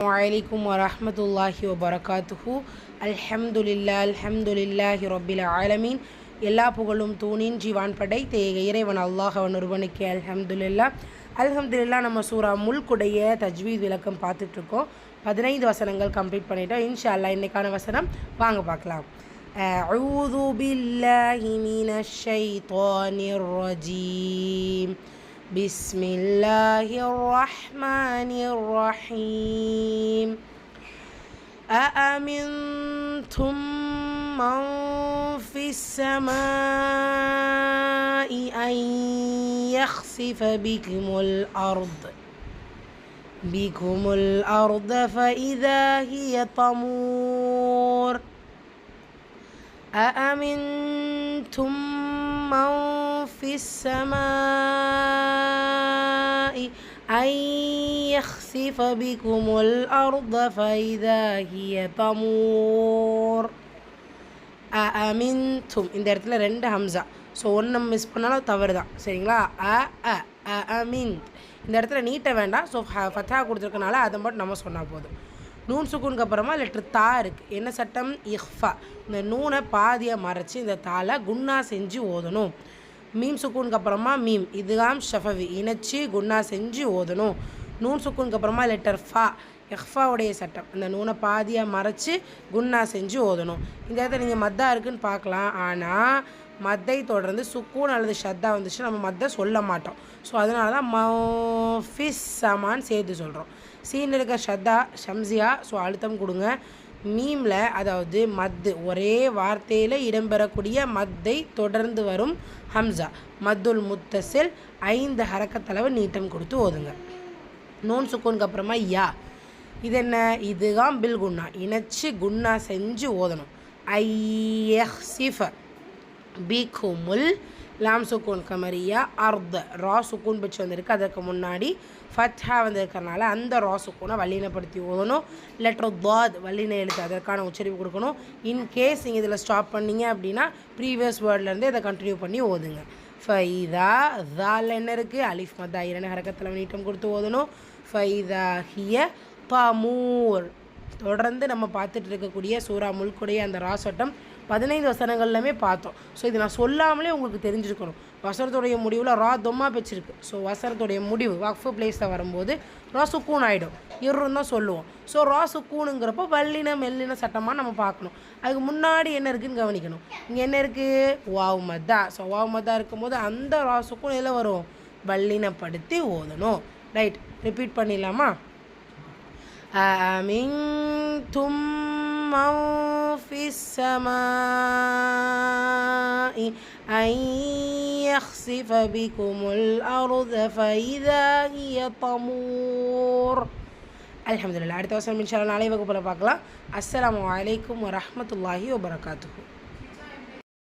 عليكم ورحمة الله وبركاته الحمد لله الحمد لله رب العالمين எல்லா புகழும் தூணின் ஜீவான் படைத்த இறைவன் அல்லாஹ் அவன் ஒருவனுக்கு அல்ஹம்துலில்லா அல்ஹம்துலில்லா நம்ம சூரா முல்குடைய தஜ்வீத் விளக்கம் பார்த்துட்ருக்கோம் பதினைந்து வசனங்கள் கம்ப்ளீட் பண்ணிட்டோம் இன்ஷா அல்லாஹ் இன்னைக்கான வசனம் வாங்க பார்க்கலாம் أعوذ بالله من الشيطان الرجيم بسم الله الرحمن الرحيم. أأمنتم من في السماء أن يخسف بكم الأرض؟ بكم الأرض فإذا هي طمور أأمنتم من في السماء أن يخسف بكم الأرض فإذا هي طمور أأمنتم இந்த இடத்துல ரெண்டு ஹம்சா ஸோ ஒன்று மிஸ் பண்ணாலும் தவறு தான் சரிங்களா அ அ அ அமின் இந்த இடத்துல நீட்ட வேண்டாம் ஸோ ஃபத்தா கொடுத்துருக்கனால அதை மட்டும் நம்ம சொன்னால் போதும் நூன் சுக்குனுக்கு அப்புறமா லெட்ரு தா இருக்குது என்ன சட்டம்? இஹ்ஃபா. இந்த நூனை பாதியாக மறைச்சி இந்த தாளை குன்னா செஞ்சு ஓதணும். மீம் சுக்குனுக்கு அப்புறமா மீம். இதுதான் ஷஃபவி. இணைச்சி குன்னா செஞ்சு ஓதணும். நூன் சுக்குனுக்கு அப்புறமா லெட்டர் ஃபா. எஃபாவுடைய சட்டம். அந்த நூனை பாதியாக மறைச்சி குன்னா செஞ்சு ஓதணும். இந்த இடத்துல நீங்கள் மத்தா இருக்குன்னு பார்க்கலாம். ஆனால் மத்தை தொடர்ந்து சுக்கூன் அல்லது ஷத்தா வந்துச்சு நம்ம மத்தை சொல்ல மாட்டோம். ஸோ அதனால தான் மஃபிஸ் சமான் சேர்த்து சொல்கிறோம் சீனில் இருக்க ஷத்தா ஷம்சியா ஸோ அழுத்தம் கொடுங்க. மீமில் அதாவது மத்து ஒரே வார்த்தையில் இடம்பெறக்கூடிய மத்தை தொடர்ந்து வரும் ஹம்சா. மத்துல் முத்தசில் ஐந்து ஹரக்கத்தளவு நீட்டம் கொடுத்து ஓதுங்க. நோன் சுக்கூனுக்கு அப்புறமா யா. இது என்ன? இதுதான் பில் குன்னா. இணைச்சி குன்னா செஞ்சு ஓதணும். ஐயஹ்சிஃப பிகுமுல் லாம் சுக்கூன் கமரியா அர்த ரா சுக்கூன் பிச்சு வந்திருக்கு. அதற்கு முன்னாடி ஃபத்ஹா வந்திருக்கறனால அந்த ரா சுக்கூனை வல்லினப்படுத்தி ஓதணும். லெட்டர் தாத் வல்லின எழுத்து அதற்கான உச்சரிப்பு கொடுக்கணும். இன்கேஸ் நீங்கள் இதில் ஸ்டாப் பண்ணீங்க அப்படின்னா ப்ரீவியஸ் வேர்ட்லேருந்து இதை கண்டினியூ பண்ணி ஓதுங்க. ஃபைதா தால் என்ன இருக்குது அலிஃப் மதா இரண்டு ஹரக்கத்தில் நீட்டம் கொடுத்து ஓதணும். ஃபைதா ஹிய பமூர் தொடர்ந்து நம்ம பார்த்துட்டு இருக்கக்கூடிய சூறா முல்குடைய அந்த ராசட்டம் பதினைந்து வசனங்கள்லாமே பார்த்தோம். ஸோ இது நான் சொல்லாமலே உங்களுக்கு தெரிஞ்சிருக்கணும். வசனத்துடைய முடிவில் ரா தொம்மா பெற்றிருக்கு ஸோ வசனத்துடைய முடிவு வக்ஃபு பிளேஸில் வரும்போது ரா சுக்கூன் ஆகிடும் இருன்னு தான் சொல்லுவோம். ஸோ ரா சுக்கூனுங்கிறப்போ வல்லின மெல்லின சட்டமாக நம்ம பார்க்கணும். அதுக்கு முன்னாடி என்ன இருக்குதுன்னு கவனிக்கணும். இங்கே என்ன இருக்குது வாவ் மதா ஸோ வாவ் மதா இருக்கும்போது அந்த ரா சுக்கூன் இதில் வரும்? வல்லினப்படுத்தி ஓதணும். ரைட் ரிப்பீட் பண்ணிடலாமா? அமிங் தும் மௌ في السماء أن يخسف بكم الأرض فإذا هي طمور الحمد لله அடுத்த வருஷம் இன்ஷா நாளை வகுப்பில் பார்க்கலாம் அஸ்ஸலாமு அலைக்கும் வரஹமத்துல்லாஹி வபரகாத்துஹு